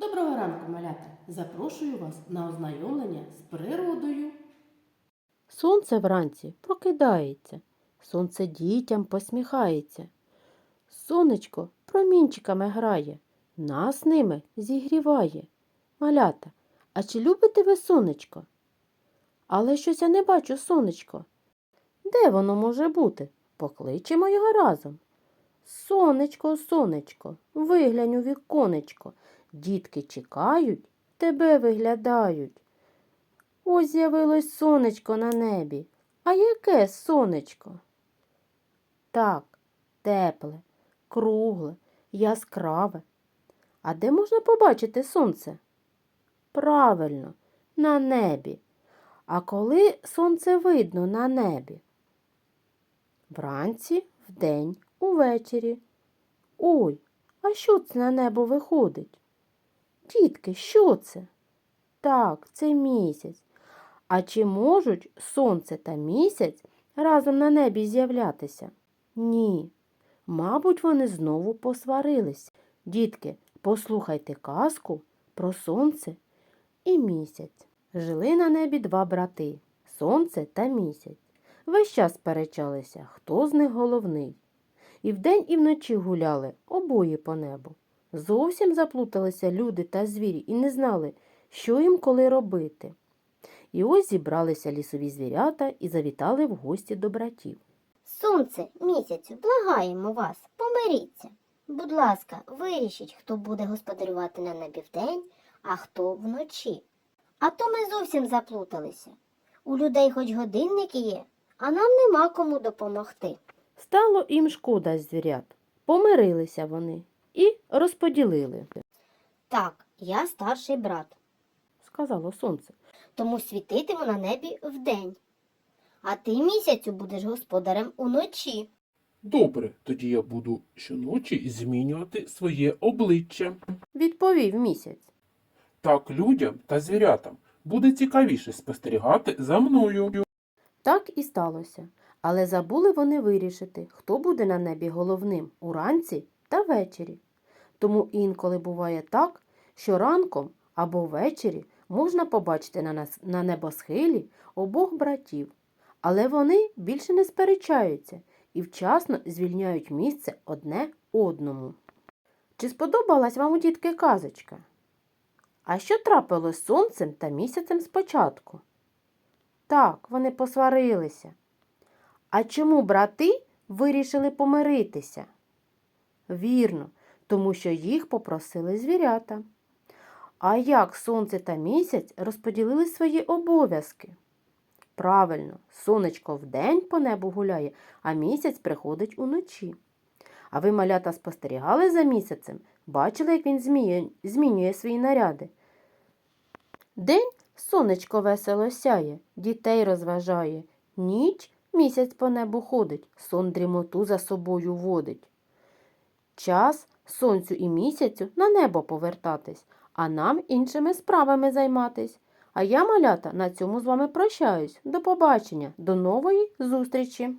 Доброго ранку, малята! Запрошую вас на ознайомлення з природою. Сонце вранці прокидається, сонце дітям посміхається. Сонечко промінчиками грає, нас ними зігріває. Малята, а чи любите ви сонечко? Але щось я не бачу сонечко. Де воно може бути? Покличемо його разом. Сонечко, сонечко, виглянь у віконечко. Дітки чекають, тебе виглядають. Ось з'явилось сонечко на небі. А яке сонечко? Так, тепле, кругле, яскраве. А де можна побачити сонце? Правильно, на небі. А коли сонце видно на небі? Вранці, вдень, увечері. Ой, а що це на небо виходить? Дітки, що це? Так, це місяць. А чи можуть сонце та місяць разом на небі з'являтися? Ні. Мабуть, вони знову посварились. Дітки, послухайте казку про сонце і місяць. Жили на небі два брати сонце та місяць. Весь час сперечалися, хто з них головний. І вдень, і вночі гуляли обоє по небу. Зовсім заплуталися люди та звірі і не знали, що їм коли робити. І ось зібралися лісові звірята і завітали в гості до братів. Сонце, місяцю, благаємо вас, помиріться. Будь ласка, вирішіть, хто буде господарювати на небі вдень, а хто вночі. А то ми зовсім заплуталися. У людей хоч годинники є, а нам нема кому допомогти. Стало їм шкода звірят. Помирилися вони розподілили, Так, я старший брат, сказало сонце. тому світитиму на небі вдень. А ти місяцю будеш господарем уночі. Добре, тоді я буду щоночі змінювати своє обличчя. Відповів місяць. Так людям та звірятам буде цікавіше спостерігати за мною. Так і сталося. Але забули вони вирішити, хто буде на небі головним уранці та ввечері. Тому інколи буває так, що ранком або ввечері можна побачити на, нас, на небосхилі обох братів. Але вони більше не сперечаються і вчасно звільняють місце одне одному. Чи сподобалась вам у дітки казочка? А що трапилось з сонцем та місяцем спочатку? Так, вони посварилися. А чому брати вирішили помиритися? Вірно, тому що їх попросили звірята. А як сонце та місяць розподілили свої обов'язки? Правильно, сонечко вдень по небу гуляє, а місяць приходить уночі. А ви, малята, спостерігали за місяцем? Бачили, як він змінює свої наряди? День сонечко весело сяє, дітей розважає. Ніч місяць по небу ходить, сон дрімоту за собою водить. Час сонцю і місяцю на небо повертатись, а нам іншими справами займатись. А я, малята, на цьому з вами прощаюсь. До побачення, до нової зустрічі!